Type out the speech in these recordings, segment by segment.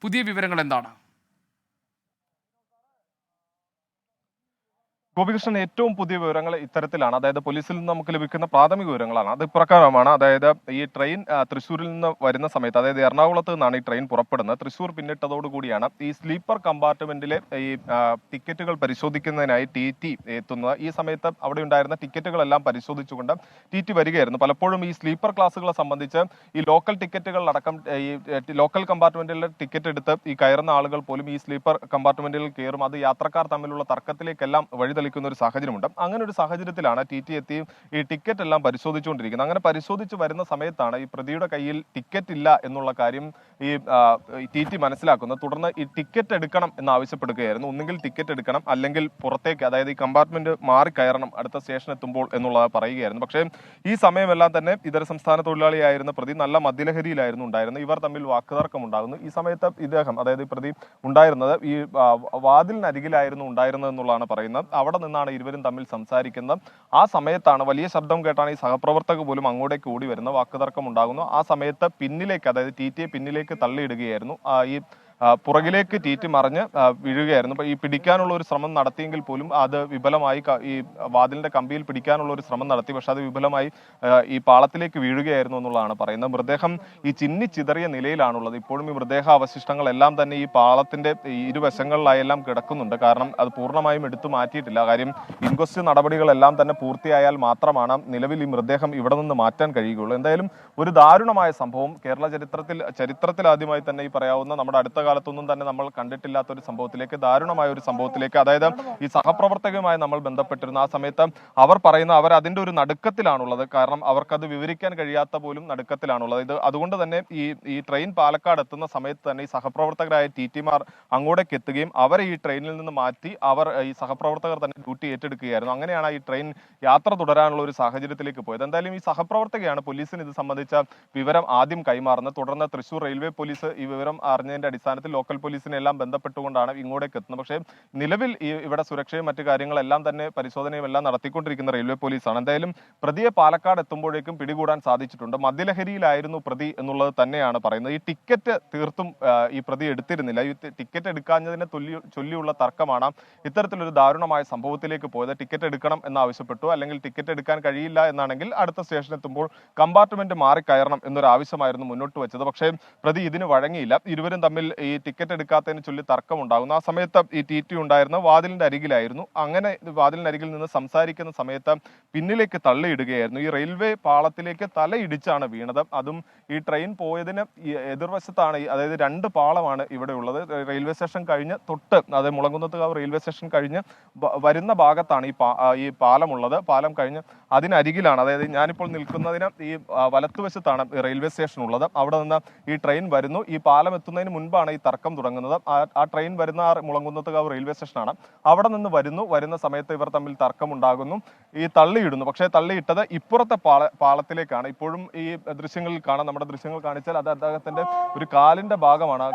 പുതിയ വിവരങ്ങൾ എന്താണ് ഗോപികൃഷ്ണൻ ഏറ്റവും പുതിയ വിവരങ്ങൾ ഇത്തരത്തിലാണ്. അതായത് പോലീസിൽ നിന്ന് നമുക്ക് ലഭിക്കുന്ന പ്രാഥമിക വിവരങ്ങളാണ്. അത് ഇപ്രകാരമാണ്. അതായത് ഈ ട്രെയിൻ തൃശ്ശൂരിൽ നിന്ന് വരുന്ന സമയത്ത് അതായത് എറണാകുളത്ത് നിന്നാണ് ഈ ട്രെയിൻ പുറപ്പെടുന്നത്. തൃശ്ശൂർ പിന്നിട്ടതോടുകൂടിയാണ് ഈ സ്ലീപ്പർ കമ്പാർട്ട്മെന്റിലെ ഈ ടിക്കറ്റുകൾ പരിശോധിക്കുന്നതിനായി ടി ടി എത്തുന്നത്. ഈ സമയത്ത് അവിടെ ഉണ്ടായിരുന്ന ടിക്കറ്റുകളെല്ലാം പരിശോധിച്ചുകൊണ്ട് ടി ടി വരികയായിരുന്നു. പലപ്പോഴും ഈ സ്ലീപ്പർ ക്ലാസ്സുകളെ സംബന്ധിച്ച് ഈ ലോക്കൽ ടിക്കറ്റുകളിലടക്കം ഈ ലോക്കൽ കമ്പാർട്ട്മെന്റിലെ ടിക്കറ്റ് എടുത്ത് ഈ കയറുന്ന ആളുകൾ പോലും ഈ സ്ലീപ്പർ കമ്പാർട്ട്മെന്റിൽ കയറും. അത് യാത്രക്കാർ തമ്മിലുള്ള തർക്കത്തിലേക്കെല്ലാം വഴിതെളിക്കുന്ന ഒരു സാഹചര്യമുണ്ട്. അങ്ങനെ ഒരു സാഹചര്യത്തിലാണ് ടി ടി എത്തിയും ഈ ടിക്കറ്റ് എല്ലാം പരിശോധിച്ചുകൊണ്ടിരിക്കുന്നത്. അങ്ങനെ പരിശോധിച്ച് വരുന്ന സമയത്താണ് ഈ പ്രതിയുടെ കയ്യിൽ ടിക്കറ്റ് ഇല്ല എന്നുള്ള കാര്യം ഈ ടി ടി മനസ്സിലാക്കുന്നത്. തുടർന്ന് ഈ ടിക്കറ്റ് എടുക്കണം എന്ന് ആവശ്യപ്പെടുകയായിരുന്നു. ഒന്നുകിൽ ടിക്കറ്റ് എടുക്കണം അല്ലെങ്കിൽ പുറത്തേക്ക് അതായത് ഈ കമ്പാർട്ട്മെന്റ് മാറി കയറണം അടുത്ത സ്റ്റേഷൻ എത്തുമ്പോൾ എന്നുള്ളത് പറയുകയായിരുന്നു. പക്ഷേ ഈ സമയമെല്ലാം തന്നെ ഇതര സംസ്ഥാന തൊഴിലാളിയായിരുന്ന പ്രതി നല്ല മദ്യലഹരിയിലായിരുന്നു ഉണ്ടായിരുന്നത്. ഇവർ തമ്മിൽ വാക്കുതർക്കം ഉണ്ടാകുന്നു. ഈ സമയത്ത് ഇദ്ദേഹം അതായത് ഈ പ്രതി ഉണ്ടായിരുന്നത് ഈ വാതിലിനരികിലായിരുന്നു ഉണ്ടായിരുന്നത് എന്നുള്ളതാണ് പറയുന്നത്. അവിടെ നിന്നാണ് ഇരുവരും തമ്മിൽ സംസാരിക്കുന്നത്. ആ സമയത്താണ് വലിയ ശബ്ദം കേട്ടാണ് ഈ സഹപ്രവർത്തക പോലും അങ്ങോട്ടേക്ക് ഓടി വരുന്ന വാക്കുതർക്കം ഉണ്ടാകുന്നു. ആ സമയത്ത് പിന്നിലേക്ക് അതായത് ടി ടിയെ പിന്നിലേക്ക് തള്ളിയിടുകയായിരുന്നു. ഈ പുറകിലേക്ക് തീറ്റി മറിഞ്ഞ് വീഴുകയായിരുന്നു. ഈ പിടിക്കാനുള്ള ഒരു ശ്രമം നടത്തിയെങ്കിൽ പോലും അത് വിഫലമായി ഈ വാതിലിന്റെ കമ്പിയിൽ പിടിക്കാനുള്ള ഒരു ശ്രമം നടത്തി. പക്ഷെ അത് വിഫലമായി ഈ പാളത്തിലേക്ക് വീഴുകയായിരുന്നു എന്നുള്ളതാണ് പറയുന്നത്. മൃതദേഹം ഈ ചിന്നി ചിതറിയ നിലയിലാണുള്ളത്. ഇപ്പോഴും ഈ മൃതദേഹ അവശിഷ്ടങ്ങളെല്ലാം തന്നെ ഈ പാളത്തിന്റെ ഇരുവശങ്ങളിലായി ഇരുവശങ്ങളിലായെല്ലാം കിടക്കുന്നുണ്ട്. കാരണം അത് പൂർണമായും എടുത്തു മാറ്റിയിട്ടില്ല. കാര്യം ഇൻക്വസ്റ്റ് നടപടികളെല്ലാം തന്നെ പൂർത്തിയായാൽ മാത്രമാണ് നിലവിൽ ഈ മൃതദേഹം ഇവിടെ നിന്ന് മാറ്റാൻ കഴിയുകയുള്ളൂ. എന്തായാലും ഒരു ദാരുണമായ സംഭവം കേരള ചരിത്രത്തിൽ ചരിത്രത്തിൽ ആദ്യമായി തന്നെ ഈ പറയാവുന്ന നമ്മുടെ അടുത്ത കാലത്തൊന്നും തന്നെ നമ്മൾ കണ്ടിട്ടില്ലാത്ത ഒരു സംഭവത്തിലേക്ക് ദാരുണമായ ഒരു സംഭവത്തിലേക്ക് അതായത് ഈ സഹപ്രവർത്തകയുമായി നമ്മൾ ബന്ധപ്പെട്ടിരുന്ന. ആ സമയത്ത് അവർ പറയുന്ന അവർ അതിന്റെ ഒരു നടുക്കത്തിലാണുള്ളത്. കാരണം അവർക്കത് വിവരിക്കാൻ കഴിയാത്ത പോലും നടുക്കത്തിലാണുള്ളത്. ഇത് അതുകൊണ്ട് തന്നെ ഈ ഈ ട്രെയിൻ പാലക്കാട് എത്തുന്ന സമയത്ത് തന്നെ ഈ സഹപ്രവർത്തകരായ ടി ടിമാർ അങ്ങോട്ടേക്ക് എത്തുകയും അവരെ ഈ ട്രെയിനിൽ നിന്ന് മാറ്റി അവർ ഈ സഹപ്രവർത്തകർ തന്നെ ഡ്യൂട്ടി ഏറ്റെടുക്കുകയായിരുന്നു. അങ്ങനെയാണ് ഈ ട്രെയിൻ യാത്ര തുടരാനുള്ള ഒരു സാഹചര്യത്തിലേക്ക് പോയത്. എന്തായാലും ഈ സഹപ്രവർത്തകയാണ് പോലീസിന് ഇത് സംബന്ധിച്ച വിവരം ആദ്യം കൈമാറുന്നത്. തുടർന്ന് തൃശൂർ റെയിൽവേ പോലീസ് ഈ വിവരം അറിഞ്ഞതിന്റെ അടിസ്ഥാനത്തിൽ ലോക്കൽ പോലീസിനെ എല്ലാം ബന്ധപ്പെട്ടുകൊണ്ടാണ് ഇങ്ങോട്ടേക്ക് എത്തുന്നത്. പക്ഷേ നിലവിൽ ഇവിടെ സുരക്ഷയും മറ്റു കാര്യങ്ങളെല്ലാം തന്നെ പരിശോധനയും എല്ലാം നടത്തിക്കൊണ്ടിരിക്കുന്ന റെയിൽവേ പോലീസാണ് എന്തായാലും പ്രതിയെ പാലക്കാട് എത്തുമ്പോഴേക്കും പിടികൂടാൻ സാധിച്ചിട്ടുണ്ട്. മദ്യലഹരിയിലായിരുന്നു പ്രതി എന്നുള്ളത് തന്നെയാണ് പറയുന്നത്. ഈ ടിക്കറ്റ് തീർത്തും ഈ പ്രതി എടുത്തിരുന്നില്ല. ഈ ടിക്കറ്റ് എടുക്കാഞ്ഞതിനെ ചൊല്ലിയുള്ള തർക്കമാണ് ഇത്തരത്തിലൊരു ദാരുണമായ സംഭവത്തിലേക്ക് പോയത്. ടിക്കറ്റ് എടുക്കണം എന്നാവശ്യപ്പെട്ടു. അല്ലെങ്കിൽ ടിക്കറ്റ് എടുക്കാൻ കഴിയില്ല എന്നാണെങ്കിൽ അടുത്ത സ്റ്റേഷൻ എത്തുമ്പോൾ കമ്പാർട്ട്മെന്റ് മാറി കയറണം എന്നൊരു ആവശ്യമായിരുന്നു മുന്നോട്ട് വെച്ചത്. പക്ഷേ പ്രതി ഇതിന് വഴങ്ങിയില്ല. ഇരുവരും തമ്മിൽ ടിക്കറ്റ് എടുക്കാത്തതിന് ചൊല്ലി തർക്കമുണ്ടാകുന്നു. ആ സമയത്ത് ഈ ടി ടി ഉണ്ടായിരുന്ന വാതിലിന്റെ അരികിലായിരുന്നു. അങ്ങനെ വാതിലിന്റെ അരികിൽ നിന്ന് സംസാരിക്കുന്ന സമയത്ത് പിന്നിലേക്ക് തള്ളിയിടുകയായിരുന്നു. ഈ റെയിൽവേ പാളത്തിലേക്ക് തലയിടിച്ചാണ് വീണത്. അതും ഈ ട്രെയിൻ പോയതിന് എതിർവശത്താണ് ഈ അതായത് രണ്ട് പാളമാണ് ഇവിടെ ഉള്ളത്. റെയിൽവേ സ്റ്റേഷൻ കഴിഞ്ഞ് തൊട്ട് അതായത് മുളങ്കുന്നത്തുകാവ് റെയിൽവേ സ്റ്റേഷൻ കഴിഞ്ഞ് വരുന്ന ഭാഗത്താണ് ഈ പാ- ഈ പാലമുള്ളത്. പാലം കഴിഞ്ഞ് അതിനരികിലാണ്. അതായത് ഞാനിപ്പോൾ നിൽക്കുന്നതിന് ഈ വലത്തുവശത്താണ് ഈ റെയിൽവേ സ്റ്റേഷൻ ഉള്ളത്. അവിടെ നിന്ന് ഈ ട്രെയിൻ വരുന്നു. ഈ പാലം എത്തുന്നതിന് മുൻപാണ് ഈ തർക്കം തുടങ്ങുന്നത്. ആ ട്രെയിൻ വരുന്ന ആ മുളങ്കുന്നത്തുകാവ് റെയിൽവേ സ്റ്റേഷനാണ്. അവിടെ നിന്ന് വരുന്നു. വരുന്ന സമയത്ത് ഇവർ തമ്മിൽ തർക്കം ഉണ്ടാകുന്നു ഈ തള്ളിയിടുന്നു പക്ഷേ തള്ളിയിട്ടത് ഇപ്പുറത്തെ പാള പാളത്തിലേക്കാണ്. ഇപ്പോഴും ഈ ദൃശ്യങ്ങളിൽ കാണാം. നമ്മുടെ ദൃശ്യങ്ങൾ കാണിച്ചാൽ അത് അദ്ദേഹത്തിന്റെ ഒരു കാലിന്റെ ഭാഗമാണ്.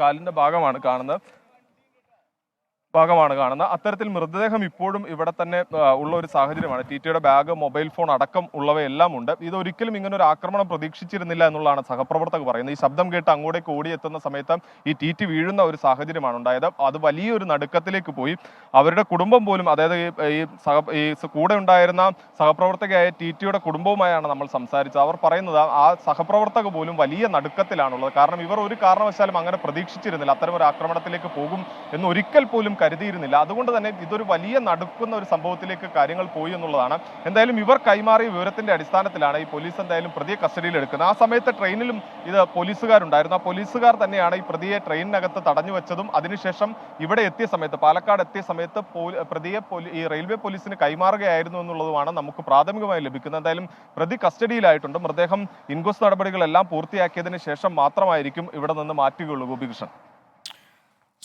കാലിന്റെ ഭാഗമാണ് കാണുന്നത്. ഭാഗമാണ് കാണുന്നത്. അത്തരത്തിൽ മൃതദേഹം ഇപ്പോഴും ഇവിടെ തന്നെ ഉള്ള ഒരു സാഹചര്യമാണ്. ടി ടിയുടെ ബാഗ് മൊബൈൽ ഫോൺ അടക്കം ഉള്ളവയെല്ലാം ഉണ്ട്. ഇതൊരിക്കലും ഇങ്ങനെ ഒരു ആക്രമണം പ്രതീക്ഷിച്ചിരുന്നില്ല എന്നുള്ളതാണ് സഹപ്രവർത്തകർ പറയുന്നത്. ഈ ശബ്ദം കേട്ട് അങ്ങോട്ടേക്ക് ഓടിയെത്തുന്ന സമയത്ത് ഈ ടി ടി വീഴുന്ന ഒരു സാഹചര്യമാണ് ഉണ്ടായത്. അത് വലിയൊരു നടുക്കത്തിലേക്ക് പോയി. അവരുടെ കുടുംബം പോലും അതായത് ഈ- സഹ ഈ കൂടെ ഉണ്ടായിരുന്ന സഹപ്രവർത്തകയായ ടി ടിയുടെ കുടുംബവുമായാണ് നമ്മൾ സംസാരിച്ചത്. അവർ പറയുന്നത് ആ സഹപ്രവർത്തക പോലും വലിയ നടുക്കത്തിലാണുള്ളത്. കാരണം ഇവർ ഒരു കാരണവശാലും അങ്ങനെ പ്രതീക്ഷിച്ചിരുന്നില്ല. അത്തരം ഒരു ആക്രമണത്തിലേക്ക് പോകും എന്ന് ഒരിക്കൽ പോലും കരുതിയിരുന്നില്ല. അതുകൊണ്ട് തന്നെ ഇതൊരു വലിയ നടുക്കുന്ന ഒരു സംഭവത്തിലേക്ക് കാര്യങ്ങൾ പോയി എന്നുള്ളതാണ്. എന്തായാലും ഇവർ കൈമാറിയ വിവരത്തിന്റെ അടിസ്ഥാനത്തിലാണ് ഈ പോലീസ് എന്തായാലും പ്രതിയെ കസ്റ്റഡിയിൽ എടുക്കുന്നത്. ആ സമയത്ത് ട്രെയിനിലും ഇത് പോലീസുകാരുണ്ടായിരുന്നു. ആ പോലീസുകാർ തന്നെയാണ് ഈ പ്രതിയെ ട്രെയിനിനകത്ത് തടഞ്ഞു വെച്ചതും അതിനുശേഷം ഇവിടെ എത്തിയ സമയത്ത് പാലക്കാട് എത്തിയ സമയത്ത് പ്രതിയെ ഈ റെയിൽവേ പോലീസിന് കൈമാറുകയായിരുന്നു എന്നുള്ളതുമാണ് നമുക്ക് പ്രാഥമികമായി ലഭിക്കുന്നത്. എന്തായാലും പ്രതി കസ്റ്റഡിയിലായിട്ടുണ്ട്. മൃതദേഹം ഇൻക്വസ്റ്റ് നടപടികളെല്ലാം പൂർത്തിയാക്കിയതിന് ശേഷം മാത്രമായിരിക്കും ഇവിടെ നിന്ന് മാറ്റുകയുള്ളൂ ഗോപികൃഷ്ണൻ.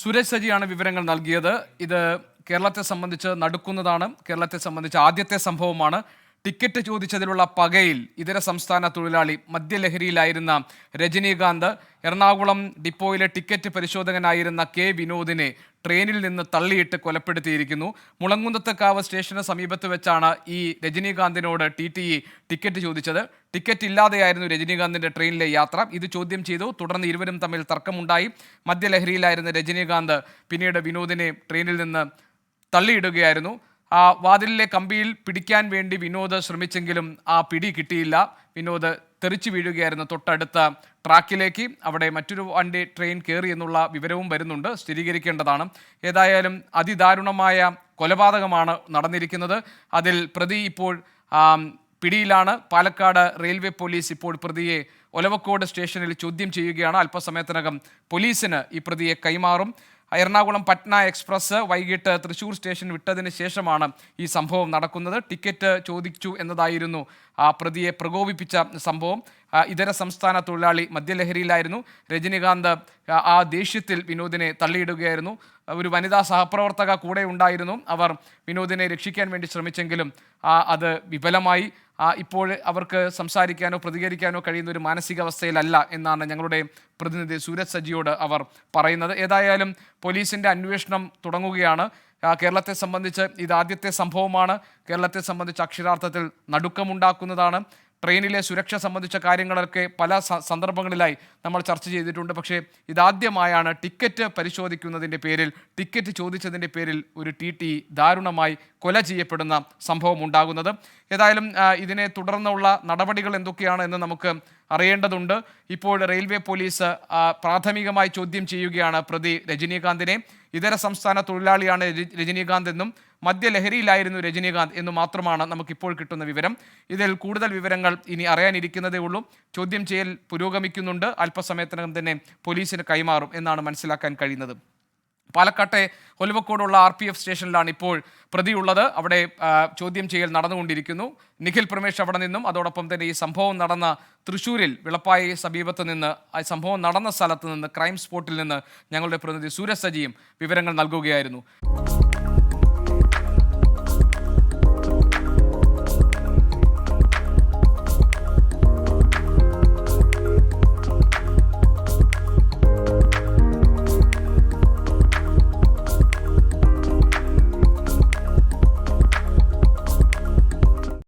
സുരേഷ് സജിയാണ് വിവരങ്ങൾ നൽകിയത്. ഇത് കേരളത്തെ സംബന്ധിച്ച് നടുക്കുന്നതാണ്. കേരളത്തെ സംബന്ധിച്ച് ആദ്യത്തെ സംഭവമാണ്. ടിക്കറ്റ് ചോദിച്ചതിലുള്ള പകയിൽ ഇതര സംസ്ഥാന തൊഴിലാളി മദ്യലഹരിയിലായിരുന്ന രജനീകാന്ത് എറണാകുളം ഡിപ്പോയിലെ ടിക്കറ്റ് പരിശോധകനായിരുന്ന കെ വിനോദിനെ ട്രെയിനിൽ നിന്ന് തള്ളിയിട്ട് കൊലപ്പെടുത്തിയിരിക്കുന്നു. മുളങ്കുന്നത്തക്കാവ് സ്റ്റേഷന് സമീപത്ത് വെച്ചാണ് ഈ രജനീകാന്തിനോട് ടി ടി ഇ ടിക്കറ്റ് ചോദിച്ചത്. ടിക്കറ്റ് ഇല്ലാതെയായിരുന്നു രജനീകാന്തിന്റെ ട്രെയിനിലെ യാത്ര. ഇത് ചോദ്യം ചെയ്തു. തുടർന്ന് ഇരുവരും തമ്മിൽ തർക്കമുണ്ടായി. മദ്യലഹരിയിലായിരുന്ന രജനീകാന്ത് പിന്നീട് വിനോദിനെ ട്രെയിനിൽ നിന്ന് തള്ളിയിടുകയായിരുന്നു. ആ വാതിലിലെ കമ്പിയിൽ പിടിക്കാൻ വേണ്ടി വിനോദ് ശ്രമിച്ചെങ്കിലും ആ പിടി കിട്ടിയില്ല. വിനോദ് തെറിച്ചു വീഴുകയായിരുന്നു. തൊട്ടടുത്ത ട്രാക്കിലേക്ക് അവിടെ മറ്റൊരു വണ്ടി ട്രെയിൻ കയറി എന്നുള്ള വിവരവും വരുന്നുണ്ട്. സ്ഥിരീകരിക്കേണ്ടതാണ്. ഏതായാലും അതിദാരുണമായ കൊലപാതകമാണ് നടന്നിരിക്കുന്നത്. അതിൽ പ്രതി ഇപ്പോൾ പിടിയിലാണ്. പാലക്കാട് റെയിൽവേ പോലീസ് ഇപ്പോൾ പ്രതിയെ ഒലവക്കോട് സ്റ്റേഷനിൽ ചോദ്യം ചെയ്യുകയാണ്. അല്പസമയത്തിനകം പോലീസിന് ഈ പ്രതിയെ കൈമാറും. എറണാകുളം പട്ന എക്സ്പ്രസ് വൈകിട്ട് തൃശൂർ സ്റ്റേഷൻ വിട്ടതിന് ശേഷമാണ് ഈ സംഭവം നടക്കുന്നത്. ടിക്കറ്റ് ചോദിച്ചു എന്നതായിരുന്നു പ്രതിയെ പ്രകോപിപ്പിച്ച സംഭവം ഇതര സംസ്ഥാന തൊഴിലാളി മദ്യലഹരിയിലായിരുന്നു. രജനീകാന്ത് ആ, ദേഷ്യത്തിൽ വിനോദിനെ തള്ളിയിടുകയായിരുന്നു. ഒരു വനിതാ സഹപ്രവർത്തക കൂടെ ഉണ്ടായിരുന്നു. അവർ വിനോദിനെ രക്ഷിക്കാൻ വേണ്ടി ശ്രമിച്ചെങ്കിലും അത് വിഫലമായി. ഇപ്പോൾ അവർക്ക് സംസാരിക്കാനോ പ്രതികരിക്കാനോ കഴിയുന്ന ഒരു മാനസികാവസ്ഥയിലല്ല എന്നാണ് ഞങ്ങളുടെ പ്രതിനിധി സൂരജ് സജിയോട് അവർ പറയുന്നത്. ഏതായാലും പോലീസിന്റെ അന്വേഷണം തുടങ്ങുകയാണ്. കേരളത്തെ സംബന്ധിച്ച് ഇത് ആദ്യത്തെ സംഭവമാണ്. കേരളത്തെ സംബന്ധിച്ച് അക്ഷരാർത്ഥത്തിൽ നടുക്കമുണ്ടാക്കുന്നതാണ്. ട്രെയിനിലെ സുരക്ഷ സംബന്ധിച്ച കാര്യങ്ങളൊക്കെ പല സന്ദർഭങ്ങളിലായി നമ്മൾ ചർച്ച ചെയ്തിട്ടുണ്ട്. പക്ഷേ ഇതാദ്യമായാണ് ടിക്കറ്റ് പരിശോധിക്കുന്നതിന്റെ പേരിൽ ടിക്കറ്റ് ചോദിച്ചതിന്റെ പേരിൽ ഒരു ടി ടി ദാരുണമായി കൊല ചെയ്യപ്പെടുന്ന സംഭവം ഉണ്ടാകുന്നത്. ഏതായാലും ഇതിനെ തുടർന്നുള്ള നടപടികൾ എന്തൊക്കെയാണ് എന്ന് നമുക്ക് അറിയേണ്ടതുണ്ട്. ഇപ്പോൾ റെയിൽവേ പോലീസ് പ്രാഥമികമായി ചോദ്യം ചെയ്യുകയാണ് പ്രതി രജനീകാന്തിനെ. ഇതര സംസ്ഥാന തൊഴിലാളിയാണ് രജ- രജനീകാന്ത് എന്നും മദ്യലഹരിയിലായിരുന്നു രജനീകാന്ത് എന്നു മാത്രമാണ് നമുക്കിപ്പോൾ കിട്ടുന്ന വിവരം. ഇതിൽ കൂടുതൽ വിവരങ്ങൾ ഇനി അറിയാനിരിക്കുന്നതേ ഉള്ളൂ. ചോദ്യം ചെയ്യൽ പുരോഗമിക്കുന്നുണ്ട്. അല്പസമയത്തിനകം തന്നെ പോലീസിന് കൈമാറും എന്നാണ് മനസ്സിലാക്കാൻ കഴിയുന്നത്. പാലക്കാട്ടെ ഒലിവക്കോടുള്ള ആർ പി എഫ് സ്റ്റേഷനിലാണ് ഇപ്പോൾ പ്രതിയുള്ളത്. അവിടെ ചോദ്യം ചെയ്യൽ നടന്നുകൊണ്ടിരിക്കുന്നു. നിഖിൽ പ്രമേഷ് അവിടെ നിന്നും അതോടൊപ്പം തന്നെ ഈ സംഭവം നടന്ന തൃശ്ശൂരിൽ വിളപ്പായി സമീപത്ത് നിന്ന് ആ സംഭവം നടന്ന സ്ഥലത്ത് നിന്ന് ക്രൈം സ്പോട്ടിൽ നിന്ന് ഞങ്ങളുടെ പ്രതിനിധി സൂരജ് സജിയും വിവരങ്ങൾ നൽകുകയായിരുന്നു.